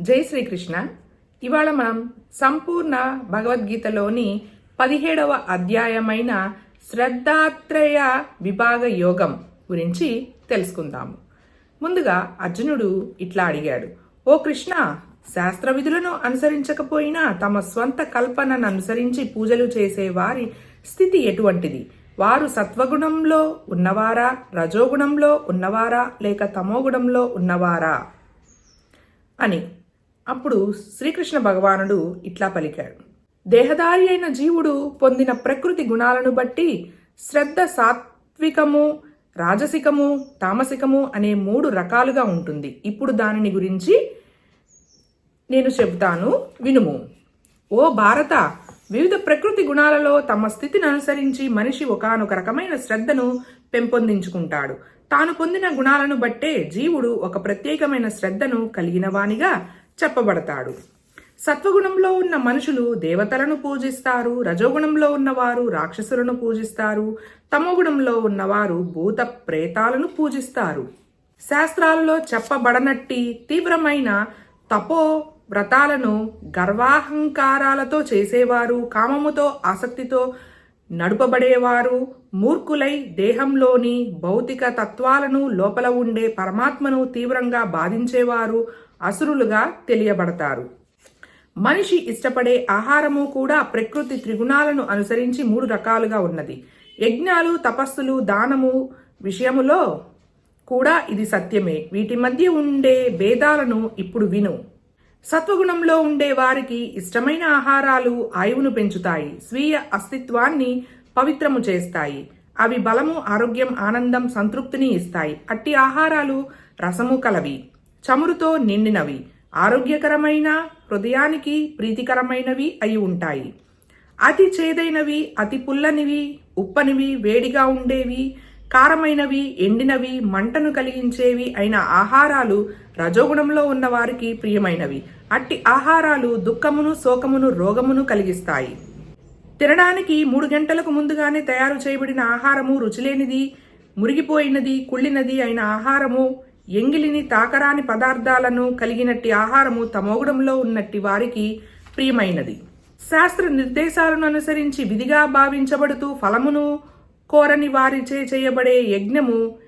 జై శ్రీకృష్ణ. ఇవాళ మనం సంపూర్ణ భగవద్గీతలోని పదిహేడవ అధ్యాయమైన శ్రద్ధాత్రయ విభాగ యోగం గురించి తెలుసుకుందాము. ముందుగా అర్జునుడు ఇట్లా అడిగాడు ఓ కృష్ణ శాస్త్ర విధులను అనుసరించకపోయినా తమ స్వంత కల్పనను అనుసరించి పూజలు చేసే వారి స్థితి ఎటువంటిది? వారు సత్వగుణంలో ఉన్నవారా? రజోగుణంలో ఉన్నవారా? లేక తమోగుణంలో ఉన్నవారా? అని అప్పుడు శ్రీకృష్ణ భగవానుడు ఇట్లా పలికాడు. దేహదారి అయిన జీవుడు పొందిన ప్రకృతి గుణాలను బట్టి శ్రద్ధ సాత్వికము రాజసికము తామసికము అనే మూడు రకాలుగా ఉంటుంది. ఇప్పుడు దానిని గురించి నేను చెబుతాను. వినుము. ఓ భారత వివిధ ప్రకృతి గుణాలలో తమ స్థితిని అనుసరించి మనిషి ఒకానొక రకమైన శ్రద్ధను పెంపొందించుకుంటాడు. తాను పొందిన గుణాలను బట్టే జీవుడు ఒక ప్రత్యేకమైన శ్రద్ధను కలిగిన వానిగా చెప్పబడతాడు. సత్వగుణంలో ఉన్న మనుషులు దేవతలను పూజిస్తారు రజోగుణంలో ఉన్నవారు రాక్షసులను పూజిస్తారు తమోగుణంలో ఉన్నవారు భూత ప్రేతాలను పూజిస్తారు. శాస్త్రాలలో చెప్పబడనట్టి తీవ్రమైన తపో వ్రతాలను గర్వాహంకారాలతో చేసేవారు కామముతో ఆసక్తితో నడుపబడేవారు మూర్ఖులై దేహంలోని భౌతిక తత్వాలను లోపల ఉండే పరమాత్మను తీవ్రంగా బాధించేవారు అసురులుగా తెలియబడతారు. మనిషి ఇష్టపడే ఆహారము కూడా ప్రకృతి త్రిగుణాలను అనుసరించి మూడు రకాలుగా ఉన్నది. యజ్ఞాలు తపస్సులు దానము విషయములో కూడా ఇది సత్యమే. వీటి మధ్య ఉండే భేదాలను ఇప్పుడు విను. సత్వగుణంలో ఉండే వారికి ఇష్టమైన ఆహారాలు ఆయువును పెంచుతాయి. స్వీయ అస్తిత్వాన్ని పవిత్రము చేస్తాయి. అవి బలము ఆరోగ్యం ఆనందం సంతృప్తిని ఇస్తాయి. అట్టి ఆహారాలు రసము కలవి. చమురుతో నిండినవి ఆరోగ్యకరమైన హృదయానికి ప్రీతికరమైనవి అయి ఉంటాయి. అతి చేదైనవి అతి పుల్లనివి ఉప్పనివి వేడిగా ఉండేవి కారమైనవి ఎండినవి మంటను కలిగించేవి అయిన ఆహారాలు రజోగుణంలో ఉన్న వారికి ప్రియమైనవి. అట్టి ఆహారాలు దుఃఖమును శోకమును రోగమును కలిగిస్తాయి. తినడానికి మూడు గంటలకు ముందుగానే తయారు చేయబడిన ఆహారము రుచిలేనిది మురిగిపోయినది కుళ్ళినది అయిన ఆహారము ఎంగిలిని తాకరాని పదార్థాలను కలిగినట్టి ఆహారము తమోగుణంలో ఉన్నట్టి వారికి ప్రియమైనది. శాస్త్ర నిర్దేశాలను అనుసరించి విధిగా భావించబడుతూ ఫలమును కోరని వారిచే చేయబడే యజ్ఞము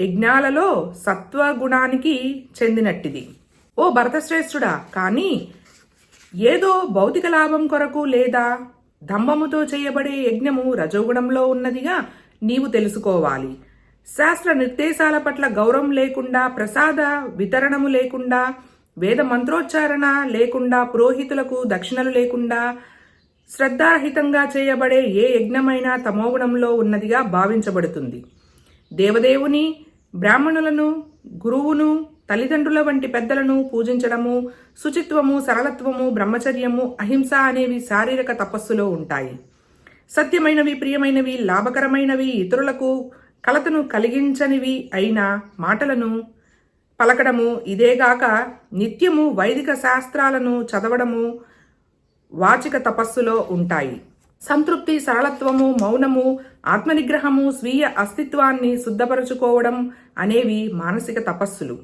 యజ్ఞాలలో సత్వగుణానికి చెందినట్టిది. ఓ భరతశ్రేష్ఠుడా కానీ ఏదో భౌతిక లాభం కొరకు లేదా దంభముతో చేయబడే యజ్ఞము రజోగుణంలో ఉన్నదిగా నీవు తెలుసుకోవాలి. శాస్త్ర నిర్దేశాల పట్ల గౌరవం లేకుండా ప్రసాద వితరణము లేకుండా వేద మంత్రోచ్చారణ లేకుండా పురోహితులకు దక్షిణలు లేకుండా శ్రద్ధారహితంగా చేయబడే ఏ యజ్ఞమైనా తమోగుణంలో ఉన్నదిగా భావించబడుతుంది. దేవదేవుని బ్రాహ్మణులను గురువును తల్లిదండ్రుల వంటి పెద్దలను పూజించడము శుచిత్వము సరళత్వము బ్రహ్మచర్యము అహింస అనేవి శారీరక తపస్సులో ఉంటాయి. సత్యమైనవి ప్రియమైనవి లాభకరమైనవి ఇతరులకు కలతను కలిగించనివి అయిన మాటలను పలకడము ఇదేగాక నిత్యము వైదిక శాస్త్రాలను చదవడము వాచిక తపస్సులో ఉంటాయి. సంతృప్తి సరళత్వము మౌనము ఆత్మనిగ్రహము స్వీయ అస్తిత్వాన్ని శుద్ధపరచుకోవడం అనేవి మానసిక తపస్సులు.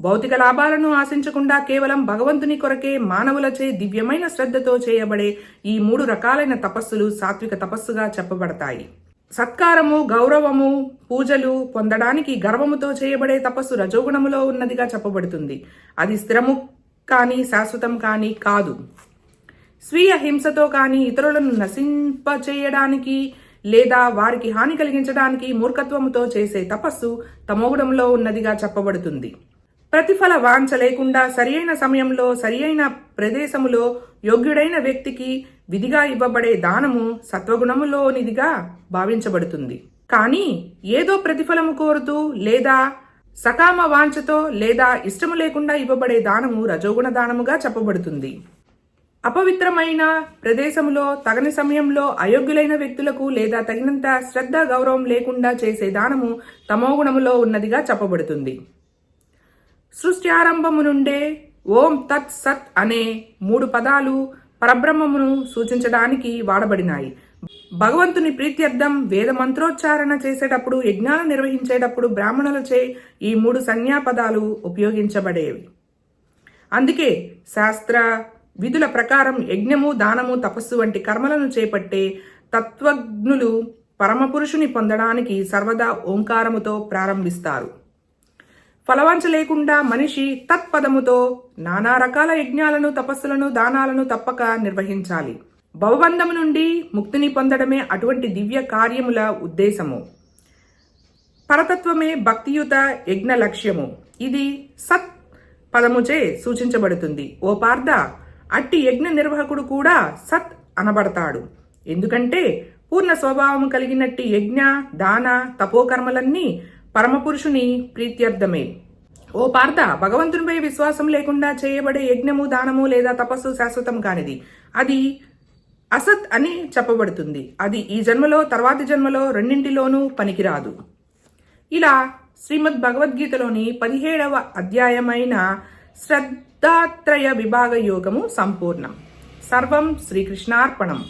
భౌతిక లాభాలను ఆశించకుండా కేవలం భగవంతుని కొరకే మానవులచే దివ్యమైన శ్రద్ధతో చేయబడే ఈ మూడు రకాలైన తపస్సులు సాత్విక తపస్సుగా చెప్పబడతాయి. సత్కారము గౌరవము పూజలు పొందడానికి గర్వముతో చేయబడే తపస్సు రజోగుణములో ఉన్నదిగా చెప్పబడుతుంది. అది స్థిరము కానీ శాశ్వతం కానీ కాదు. స్వీయ హింసతో కానీ ఇతరులను నశింపచేయడానికి లేదా వారికి హాని కలిగించడానికి మూర్ఖత్వముతో చేసే తపస్సు తమోగుణంలో ఉన్నదిగా చెప్పబడుతుంది. ప్రతిఫల వాంఛ లేకుండా సరియైన సమయంలో సరియైన ప్రదేశములో యోగ్యుడైన వ్యక్తికి విధిగా ఇవ్వబడే దానము సత్వగుణములోనిదిగా భావించబడుతుంది. కానీ ఏదో ప్రతిఫలము కోరుతూ లేదా సకామ వాంఛతో లేదా ఇష్టము లేకుండా ఇవ్వబడే దానము రజోగుణ దానముగా చెప్పబడుతుంది. అపవిత్రమైన ప్రదేశంలో తగని సమయంలో అయోగ్యులైన వ్యక్తులకు లేదా తగినంత శ్రద్ధ గౌరవం లేకుండా చేసే దానము తమోగుణములో ఉన్నదిగా చెప్పబడుతుంది. సృష్టి ఆరంభము నుండే ఓం తత్ సత్ అనే మూడు పదాలు పరబ్రహ్మమును సూచించడానికి వాడబడినాయి. భగవంతుని ప్రీత్యర్థం వేద మంత్రోచ్చారణ చేసేటప్పుడు యజ్ఞాలు నిర్వహించేటప్పుడు బ్రాహ్మణులచే ఈ మూడు సంజ్ఞాపదాలు ఉపయోగించబడేవి. అందుకే శాస్త్ర విధుల ప్రకారం యజ్ఞము దానము తపస్సు వంటి కర్మలను చేపట్టే తత్వజ్ఞులు పరమపురుషుని పొందడానికి సర్వదా ఓంకారముతో ప్రారంభిస్తారు. ఫలవంచ లేకుండా మనిషి తత్పదముతో నానా రకాల యజ్ఞాలను తపస్సులను దానాలను తప్పక నిర్వహించాలి. భవబంధము నుండి ముక్తిని పొందడమే అటువంటి దివ్య కార్యముల ఉద్దేశము. పరతత్వమే భక్తియుత యజ్ఞ లక్ష్యము. ఇది సత్ పదముచే సూచించబడుతుంది. ఓ పార్థ అట్టి యజ్ఞ నిర్వాహకుడు కూడా సత్ అనబడతాడు. ఎందుకంటే పూర్ణ స్వభావం కలిగినట్టి యజ్ఞ దాన తపోకర్మలన్నీ పరమపురుషుని ప్రీత్యర్థమే. ఓ పార్థ భగవంతునిపై విశ్వాసం లేకుండా చేయబడే యజ్ఞము దానము లేదా తపస్సు శాశ్వతం కానిది. అది అసత్ అని చెప్పబడుతుంది. అది ఈ జన్మలో తర్వాతి జన్మలో రెండింటిలోనూ పనికిరాదు. ఇలా శ్రీమద్ భగవద్గీతలోని పదిహేడవ అధ్యాయమైన శ్రద్ధాత్రయ విభాగ యోగము సంపూర్ణం. సర్వం శ్రీకృష్ణార్పణం.